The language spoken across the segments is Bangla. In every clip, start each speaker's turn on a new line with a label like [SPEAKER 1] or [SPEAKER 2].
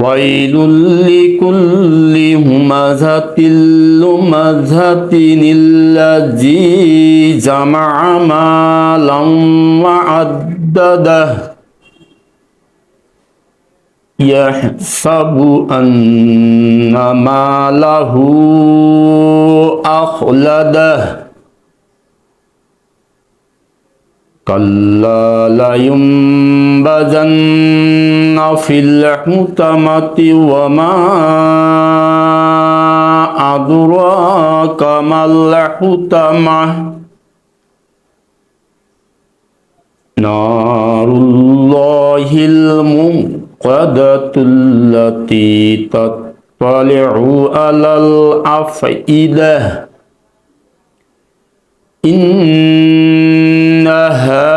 [SPEAKER 1] ويل لكل همزة لمزة الذي جمع مالا وعدده يحسب أن ماله أخلده كلا لينبذن في الحطمة وما أدراك ما الحطمة. نار الله الموقدة التي تطلع على الأفئدة. إنها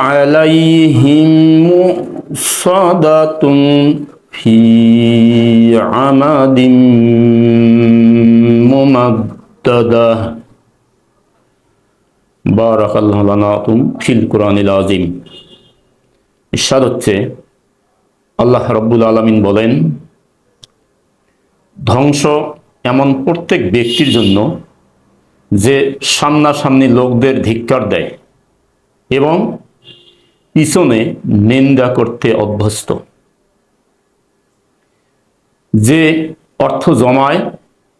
[SPEAKER 1] عليهم مؤصدة في عمد ممددة বারাক আল্লাহ লানাতুম ফিল কোরআনিল আজিম ইরশাদ হচ্ছে আল্লাহ রব্বুল আলমিন বলেন ধ্বংস এমন প্রত্যেক ব্যক্তির জন্য যে সামনাসামনি লোকদের ধিক্কার দেয় এবং পিছনে নিন্দা করতে অভ্যস্ত। যে অর্থ জমায়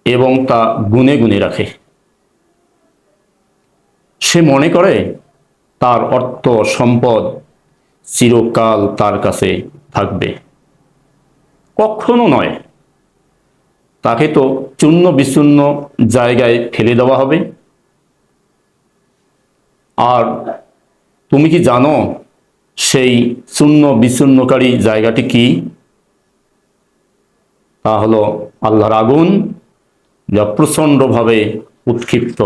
[SPEAKER 1] এবং তা গুনে গুনে রাখে। সে মনে করে তার অর্থ সম্পদ চিরকাল তার কাছে থাকবে। কখনো নয় তাকে তো চূর্ণ বিচূর্ণ জায়গায় ফেলে দেওয়া হবে। আর তুমি কি জানো সেই চূর্ণ বিচূর্ণকারী জায়গাটি কি? তা হলো আল্লাহর আগুন, যা প্রচণ্ডভাবে উৎক্ষিপ্ত,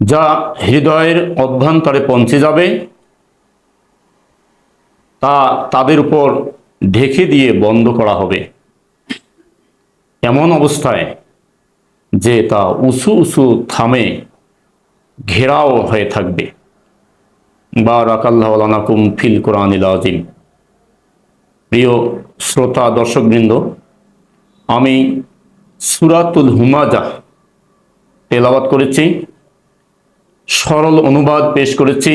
[SPEAKER 1] যা হৃদয়ের অভ্যন্তরে পৌঁছে যাবে, তা তাদের উপর ঢেকে দিয়ে বন্ধ করা হবে। এমন অবস্থায় যে তা উঁচু উঁচু থামে ঘেরাও হয়ে থাকবে। বা রাকাল্লাহলানাকুম ফিল কোরআনিল আজিম প্রিয় শ্রোতা, দর্শকবৃন্দ, আমি সুরাতুল হুমাজা তেলাবাত করেছি, সরল অনুবাদ পেশ করেছি।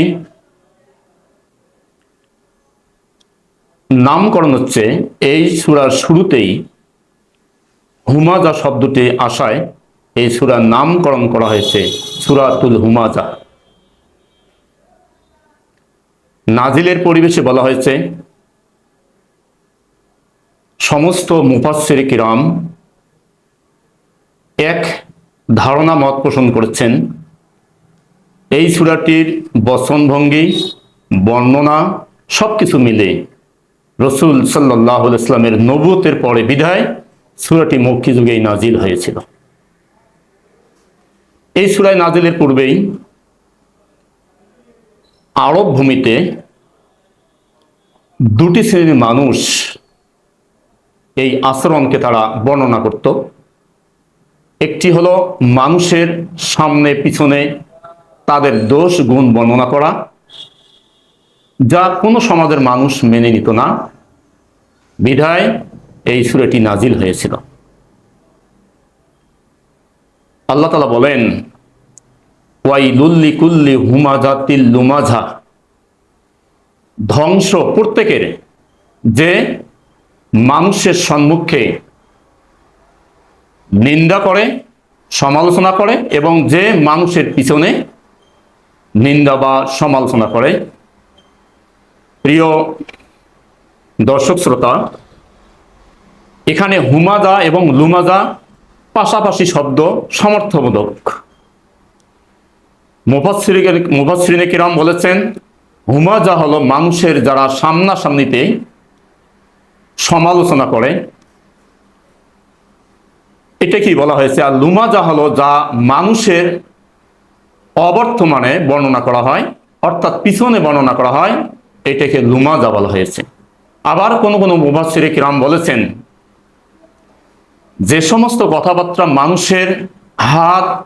[SPEAKER 1] নামকরণ হচ্ছে এই সুরার শুরুতেই হুমাজা শব্দটি আসায় এই সুরার নামকরণ করা হয়েছে সুরাতুল হুমাজা। নাজিলের পরিবেশে বলা হয়েছে, সমস্ত মুফাসের কিরাম এক ধারণা মত পোষণ করেছেন। এই সুরাটির বচনভঙ্গি, বর্ণনা সব কিছু মিলে রসুল সাল্লাহ ইসলামের নবুতের পরে বিধায় সুরাটি মক্কি যুগেই নাজিল হয়েছিল। এই সুরায় নাজিলের পূর্বেই আরব ভূমিতে দুটি শ্রেণির মানুষ এই আচরণকে তারা বর্ণনা করত। একটি হলো মানুষের সামনে পিছনে তাদের দোষ গুণ বর্ণনা করা, যা কোনো সমাজের মানুষ মেনে নিত না। বিধায় এই সুরেটি নাজিল হয়েছিল। আল্লাহ তালা বলেন ওয়াই লুল্লি কুল্লি হুমাজাতিল লুমাঝা ধ্বংস প্রত্যেকের, যে মানুষের সম্মুখে নিন্দা করে, সমালোচনা করে এবং যে মানুষের পিছনে নিন্দা বা সমালোচনা করে। প্রিয় দর্শক, শ্রোতা এখানে হুমাজা এবং লুমাজা পাশাপাশি শব্দ সমর্থবোধক। মুফাসরিনে কিরাম বলেছেন হুমাজা হলো মানুষের যারা সামনাসামনিতে সমালোচনা করে। এটা কি বলা হয়েছে? আর লুমাজা হলো যা মানুষের অবর্তমানে বর্ণনা করা হয়, অর্থাৎ পিছনে বর্ণনা করা হয়, এটাকে লুমাজা বলা হয়েছে। আবার কোনো কোনো মুবাসির কিরাম বলেছেন যে সমস্ত কথাবার্তা মানুষের হাত,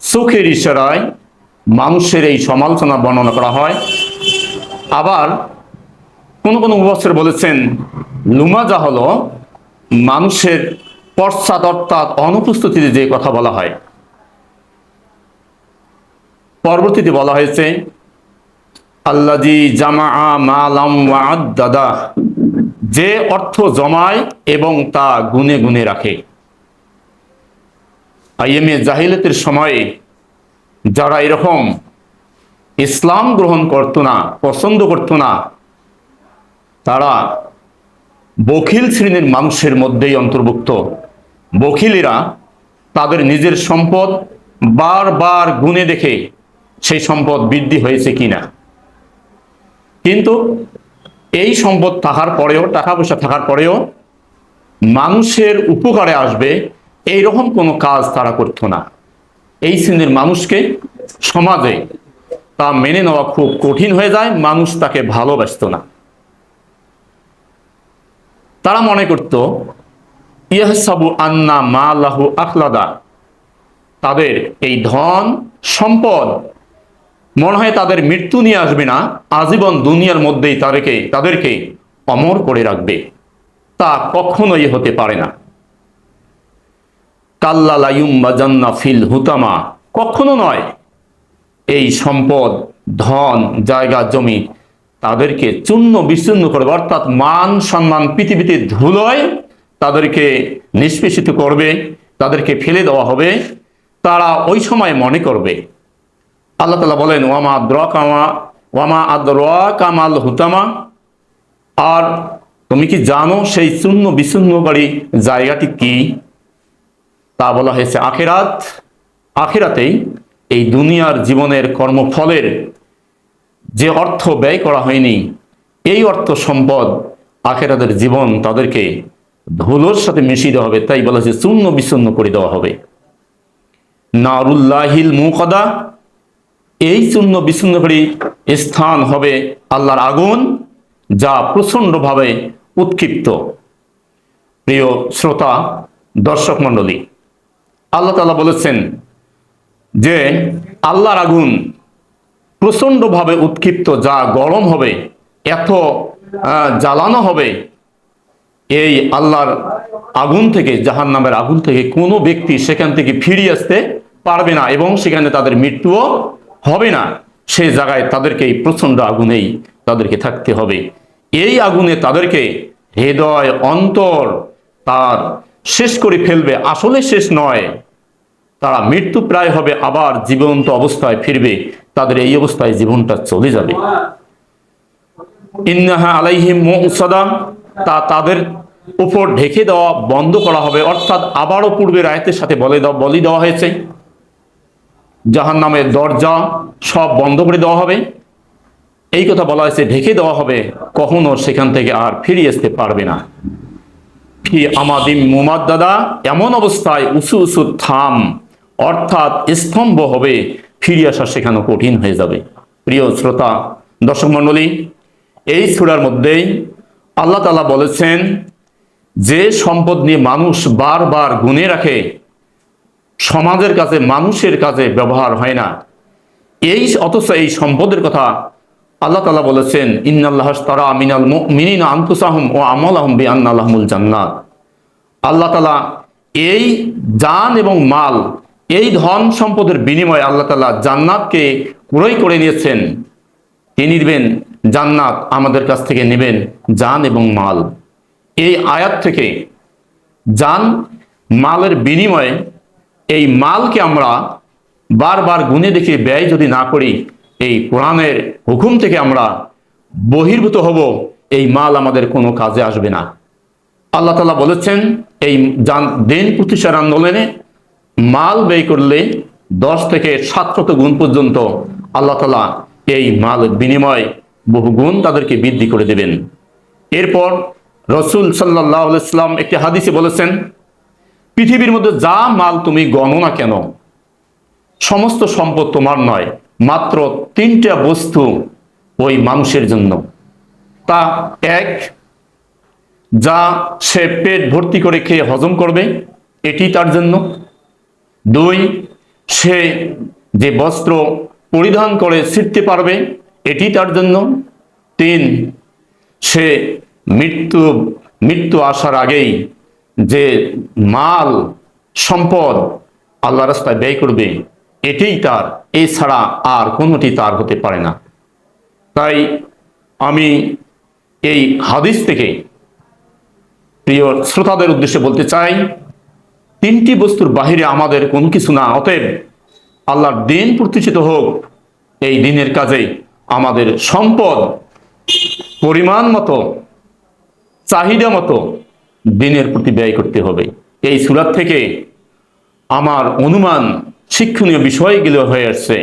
[SPEAKER 1] চোখের ইশারায় মানুষের এই সমালোচনা বর্ণনা করা হয়। আবার কোনো কোনো মুবাসির বলেছেন, লুমাজা হলো মানুষের পশ্চাৎ অর্থাৎ অনুপস্থিতিতে যে কথা বলা হয়। পরবর্তীতে বলা হয়েছে আল্লাজি জামা মালাম দাদা যে অর্থ জমায় এবং তা গুনে গুনে রাখে। আইএমএ জাহিলতের সময়ে যারা এরকম ইসলাম গ্রহণ করতো না, পছন্দ করতো না, তারা বখিল শ্রেণির মানুষের মধ্যেই অন্তর্ভুক্ত। বখিলেরা তাদের নিজের সম্পদ বারবার গুনে দেখে সেই সম্পদ বৃদ্ধি হয়েছে কিনা। কিন্তু এই সম্পদ থাকার পরেও, টাকা পয়সা থাকার পরেও মানুষের উপকারে আসবে এই রকম কোনো কাজ তারা করতো না। এই শ্রেণির মানুষকে সমাজে তা মেনে নেওয়া খুব কঠিন হয়ে যায়, মানুষ তাকে ভালোবাসত না। তারা মনে করত, ইয়াহসাবু আন্না মা লাহু আখলাদা, তাদের এই ধন, সম্পদ মনে হয় তাদের মৃত্যু নিয়ে আসবে না, আজীবন দুনিয়ার মধ্যেই তাদেরকে তাদেরকে অমর করে রাখবে। তা কখনোই হতে পারে না। কাল্লালায়ুম বা জান্না ফিল হুতামা, কখনো নয়। এই সম্পদ, ধন, জায়গা, জমি তাদেরকে চূর্ণ বিচ্ছিন্ন করবে, অর্থাৎ মান, সম্মান, পৃথিবীতে ধুলোয় তাদেরকে নিষ্পেষিত করবে, তাদেরকে ফেলে দেওয়া হবে, তারা ওই সময় মনে করবে। আল্লাহ তালা বলেন, ওয়ামা দ্র কামা ওয়ামা আদ্র কামাল হুতামা। আর তুমি কি জানো সেই চূর্ণ বিচ্ছিন্নকারী জায়গাটি কি? তা বলা হয়েছে আখেরাত। আখেরাতেই এই দুনিয়ার জীবনের কর্মফলের যে অর্থ ব্যয় করা হয়নি, এই অর্থ সম্পদ আখেরাদের জীবন তাদেরকে ধুলোর সাথে মিশিয়ে দেওয়া হবে। তাই বলা হয়েছে চূর্ণ বিচ্ছিন্ন করে দেওয়া হবে। নারুল্লাহিল মুকদা এই চূর্ণ বিচ্ছিন্নকারী স্থান হবে আল্লাহর আগুন, যা প্রচণ্ডভাবে উৎক্ষিপ্ত। প্রিয় শ্রোতা, দর্শক মণ্ডলী, আল্লাহ তালা বলেছেন যে আল্লাহর আগুন প্রচণ্ডভাবে উৎক্ষিপ্ত, যা গরম হবে, এত জ্বালানো হবে, এই আল্লাহর আগুন থেকে জাহান নামের আগুন থেকে কোনো ব্যক্তি সেখান থেকে ফিরিয়ে আসতে পারবে না এবং সেখানে তাদের মৃত্যুও হবে না। সে জায়গায় তাদেরকে এই প্রচণ্ড আগুনেই তাদেরকে থাকতে হবে। এই আগুনে তাদেরকে হৃদয়, অন্তর তার শেষ করে ফেলবে। আসলে শেষ নয়। তারা মৃত্যু প্রায় হবে, আবার জীবন্ত অবস্থায় ফিরবে। তাদের এই অবস্থায় জীবনটা চলে যাবে। ইন্নাহা আলাইহিম মুসাদা তা তাদের উপর ঢেকে দেওয়া বন্ধ করা হবে। অর্থাৎ আবারও পূর্বের আয়তের সাথে বলে দেওয়া বলি দেওয়া হয়েছে জাহান নামের দরজা সব বন্ধ করে দেওয়া হবে। এই কথা বলা হয়েছে, ঢেকে দেওয়া হবে। কখনো সেখান থেকে আর ফিরিয়ে আসতে পারবে না। ফি আমাদিম মুমাদ্দাদা এমন অবস্থায় উঁচু উঁচু থাম, অর্থাৎ স্তম্ভ হবে ফিরে আসা সেখানে কঠিন হয়ে যাবে। প্রিয় শ্রোতা, দর্শক মণ্ডলী, এই সুরার মধ্যেই আল্লাহ তালা বলেছেন, যে সম্পদ নিয়ে মানুষ বারবার গুনে রাখে সমাজের কাছে, মানুষের কাছে ব্যবহার হয় না। এই, অথচ এই সম্পদের কথা আল্লাহ তালা বলেছেন, ইন্নাল্লাহ তারা মিনাল মিনিন আন্তুসাহম ও আমল আহম বি জান্নাত। আল্লাহ তালা এই জান এবং মাল, এই ধন সম্পদের বিনিময়ে আল্লাহ তালা জান্নাতকে ক্রয় করে নিয়েছেন। কে নিবেন? জান্নাত আমাদের কাছ থেকে নেবেন, জান এবং মাল। এই আয়াত থেকে জান, মালের বিনিময়ে এই মালকে আমরা বারবার গুনে দেখে ব্যয় যদি না করি, এই কোরআনের হুকুম থেকে আমরা বহির্ভূত হব, এই মাল আমাদের কোনো কাজে আসবে না। আল্লাহ তালা বলেছেন, এই দিন প্রতিষ্ঠার আন্দোলনে মাল ব্যয় করলে দশ থেকে সাতশত গুণ পর্যন্ত আল্লাহ তালা এই মাল বিনিময় বহু গুণ তাদেরকে বৃদ্ধি করে দেবেন। এরপর রসুল সাল্লাহ ইসলাম একটি হাদিসে বলেছেন পৃথিবীর মধ্যে যা মাল তুমি গণনা কেন, সমস্ত সম্পদ তোমার নয়, মাত্র তিনটা বস্তু ওই মানুষের জন্য। তা এক, যা সে পেট ভর্তি করে খেয়ে হজম করবে, এটি তার জন্য। দুই, সে যে বস্ত্র পরিধান করে ছিটতে পারবে, এটি তার জন্য। তিন, সে মৃত্যু মৃত্যু আসার আগেই যে মাল, সম্পদ আল্লাহ রাস্তায় ব্যয় করবে, এটাই তার, এছাড়া আর কোনোটি তার হতে পারে না। তাই আমি এই হাদিস থেকে প্রিয় শ্রোতাদের উদ্দেশ্যে বলতে চাই, তিনটি বস্তুর বাহিরে আমাদের কোনো কিছু না, অতএব আল্লাহর দিন প্রতিষ্ঠিত হোক, এই দিনের কাজে আমাদের সম্পদ, পরিমাণ মতো, চাহিদা মতো দিনের প্রতি ব্যয় করতে হবে। এই সুরাত থেকে আমার অনুমান শিক্ষণীয় বিষয়গুলো হয়ে আসছে।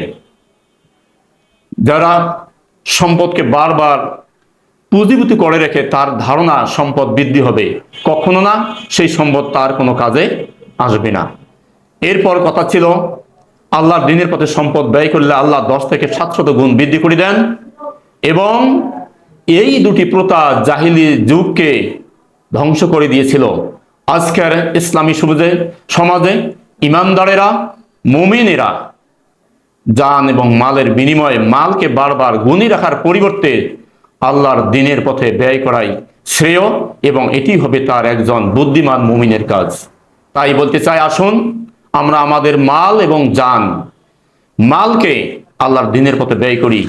[SPEAKER 1] যারা সম্পদকে বারবার পুঁজিভূতি করে রেখে তার ধারণা সম্পদ বৃদ্ধি হবে, কখনো না সেই সম্পদ তার কোনো কাজে আসবে না। এরপর কথা ছিল, আল্লাহর দিনের পথে সম্পদ ব্যয় করলে আল্লাহ দশ থেকে সাতশত গুণ বৃদ্ধি করে দেন এবং এই দুটি প্রথা জাহিলি যুগকে ধ্বংস করে দিয়েছিল। আজকের ইসলামী সমাজে সমাজে ইমানদারেরা, মুমিনেরা জান এবং মালের বিনিময়ে মালকে বারবার গুণী রাখার পরিবর্তে আল্লাহর দিনের পথে ব্যয় করাই শ্রেয় এবং এটি হবে তার একজন বুদ্ধিমান মুমিনের কাজ। তাই বলতে চাই, আসুন আমরা আমাদের মাল এবং জান, মালকে আল্লাহর দিনের পথে ব্যয় করি।